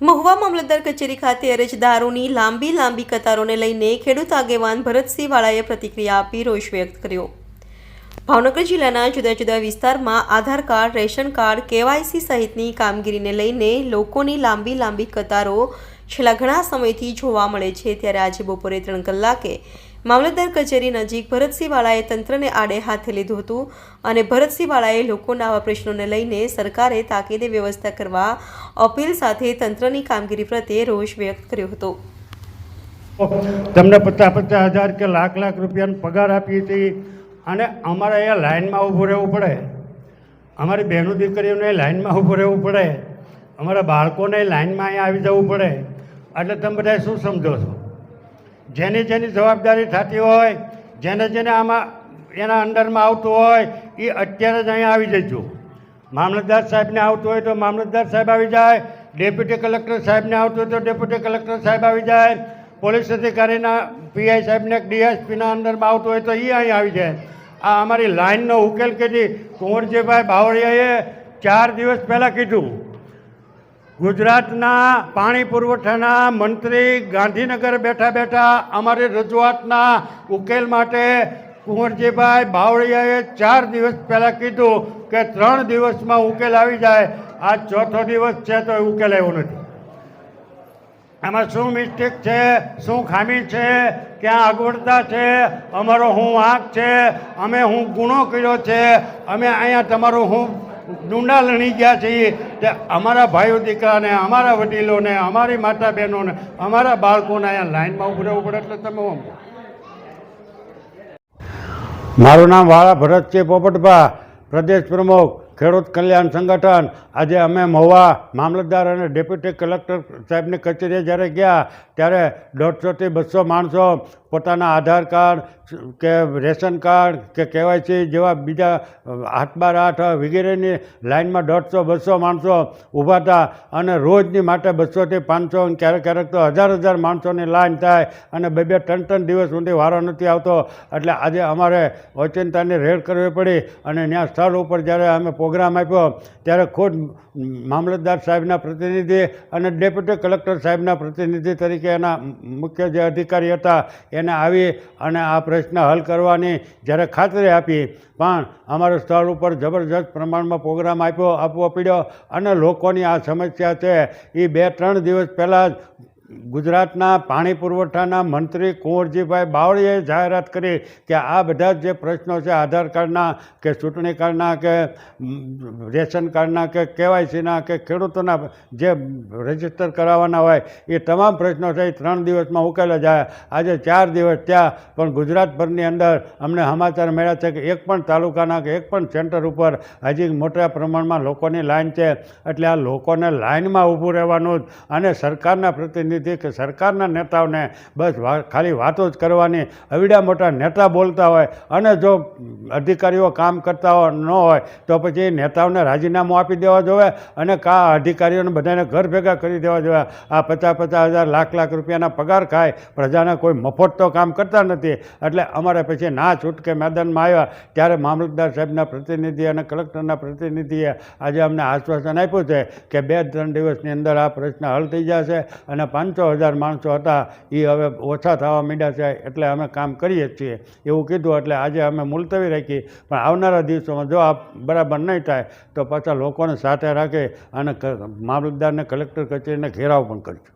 મહુવા મામલતદાર કચેરી ખાતે અરજદારોની લાંબી લાંબી કતારોને લઈને ખેડૂત આગેવાન ભરતસિંહ વાળાએ પ્રતિક્રિયા આપી રોષ વ્યક્ત કર્યો. ભાવનગર જિલ્લાના જુદા જુદા વિસ્તારમાં Aadhaar card, ration card, KYC સહિતની કામગીરીને લઈને લોકોની લાંબી લાંબી કતારો છેલ્લા ઘણા સમયથી જોવા મળે છે. ત્યારે આજે બપોરે ત્રણ કલાકે મામલતદાર કચેરી નજીક ભરતસિંહવાળાએ તંત્રને આડે હાથે લીધું હતું અને ભરતસિંહવાળાએ લોકોના આવા પ્રશ્નોને લઈને સરકારે તાકીદે વ્યવસ્થા કરવા અપીલ સાથે તંત્રની કામગીરી પ્રત્યે રોષ વ્યક્ત કર્યો હતો. તમને પચાસ પચાસ હજાર કે લાખ લાખ રૂપિયાનો પગાર આપીએ છીએ અને અમારે અહીંયા લાઇનમાં ઊભું રહેવું પડે. અમારી બહેનો દીકરીઓને લાઇનમાં ઊભું રહેવું પડે. અમારા બાળકોને લાઇનમાં અહીંયા આવી જવું પડે. એટલે તમે બધા શું સમજો છો? જેની જેની જવાબદારી થતી હોય, જેને જેને આમાં એના અંડરમાં આવતું હોય, એ અત્યારે જ અહીંયા આવી જજો. મામલતદાર સાહેબને આવતું હોય તો મામલતદાર સાહેબ આવી જાય, ડેપ્યુટી કલેક્ટર સાહેબને આવતું હોય તો ડેપ્યુટી કલેક્ટર સાહેબ આવી જાય, પોલીસ અધિકારીના પીઆઈ સાહેબને ડીએસપીના અંડરમાં આવતું હોય તો એ અહીં આવી જાય. આ અમારી લાઇનનો ઉકેલ કીધી. કુંવરજીભાઈ બાવળિયાએ ચાર દિવસ પહેલાં કીધું ગુજરાતના પાણી પુરવઠાના મંત્રી ગાંધીનગર બેઠા બેઠા અમારી રજૂઆતના ઉકેલ માટે કુંવરજીભાઈ બાવળિયાએ ચાર દિવસ પહેલાં કીધું કે ત્રણ દિવસમાં ઉકેલ આવી જાય. આ ચોથો દિવસ છે તો ઉકેલ આવ્યો નથી. આમાં શું મિસ્ટેક છે, શું ખામી છે, ક્યાં અગવડતા છે, અમારો હું વાંક છે, અમે હું ગુનો કર્યો છે, અમે અહીંયા તમારું હું ડુંડા લણી ગયા છીએ તે અમારા ભાઈઓ દીકરાને, અમારા વડીલોને, અમારી માતા બહેનોને અમારા બાળકોને અહીંયા લાઈનમાં ઉભું રહેવું પડે એટલે તમે મારું નામ વાળા ભરતસિંહ પોપટભા, પ્રદેશ પ્રમુખ, ખેડૂત કલ્યાણ સંગઠન. આજે અમે મહુવા મામલતદાર અને ડેપ્યુટી કલેક્ટર સાહેબની કચેરીએ જ્યારે ગયા, ત્યારે દોઢસોથી બસો માણસો પોતાના આધાર કાર્ડ કે રેશન કાર્ડ કે કેવાયસી જેવા બીજા આઠ બાર આઠ વગેરેની લાઇનમાં દોઢસો, બસો માણસો ઊભા હતા અને રોજની માટે બસોથી પાંચસો ક્યારેક ક્યારેક તો હજાર હજાર માણસોની લાઈન થાય અને બે બે ત્રણ ત્રણ દિવસ સુધી વારો નથી આવતો. એટલે આજે અમારે ઓચિંતાની રેડ કરવી પડી અને ત્યાં સ્થળ ઉપર જ્યારે અમે પ્રોગ્રામ આપ્યો ત્યારે ખુદ મામલતદાર સાહેબના પ્રતિનિધિ અને ડેપ્યુટી કલેક્ટર સાહેબના પ્રતિનિધિ તરીકે એના મુખ્ય જે અધિકારી હતા એને આવી અને આ પ્રશ્ન હલ કરવાની જ્યારે ખાતરી આપી, પણ અમારા સ્થળ ઉપર જબરજસ્ત પ્રમાણમાં પ્રોગ્રામ આપ્યો, આપવો પડ્યો અને લોકોની આ સમસ્યા છે. એ બે ત્રણ દિવસ પહેલાં જ ગુજરાતના પાણી પુરવઠાના મંત્રી કુંવરજીભાઈ બાવળીએ જાહેરાત કરી કે આ બધા જે પ્રશ્નો છે, આધાર કાર્ડના કે ચૂંટણી કાર્ડના કે રેશન કાર્ડના કે કેવાયસીના કે ખેડૂતોના જે રજિસ્ટર કરાવવાના હોય, એ તમામ પ્રશ્નો છે, એ ત્રણ દિવસમાં ઉકેલા જાય. આજે ચાર દિવસ ત્યાં પણ ગુજરાતભરની અંદર અમને સમાચાર મળ્યા છે કે એક પણ તાલુકાના કે એક પણ સેન્ટર ઉપર હજી મોટા પ્રમાણમાં લોકોની લાઈન છે. એટલે આ લોકોને લાઇનમાં ઊભું રહેવાનું જ અને સરકારના પ્રતિનિધિ કે સરકારના નેતાઓને બસ ખાલી વાતો જ કરવાની, અવડા મોટા નેતા બોલતા હોય અને જો અધિકારીઓ કામ કરતા ન હોય, તો પછી નેતાઓને રાજીનામું આપી દેવા જોઈએ અને કા અધિકારીઓને બધાને ઘર ભેગા કરી દેવા જોઈએ આ પચાસ પચાસ હજાર લાખ લાખ રૂપિયાના પગાર ખાય, પ્રજાને કોઈ મફત તો કામ કરતા નથી. એટલે અમારે પછી ના છૂટકે મેદાનમાં આવ્યા, ત્યારે મામલતદાર સાહેબના પ્રતિનિધિ અને કલેક્ટરના પ્રતિનિધિએ આજે અમને આશ્વાસન આપ્યું છે કે બે ત્રણ દિવસની અંદર આ પ્રશ્ન હલ થઈ જશે અને પાંચસો હજાર માણસો હતા એ હવે ઓછા થવા માંડ્યા છે, એટલે અમે કામ કરીએ છીએ. એવું કીધું, એટલે આજે અમે મુલતવી રાખી. પણ આવનારા દિવસોમાં જો આ બરાબર નહીં થાય, તો પાછા લોકોને સાથે રાખી અને મામલતદારને, કલેક્ટર કચેરીને ઘેરાવ પણ કરીશું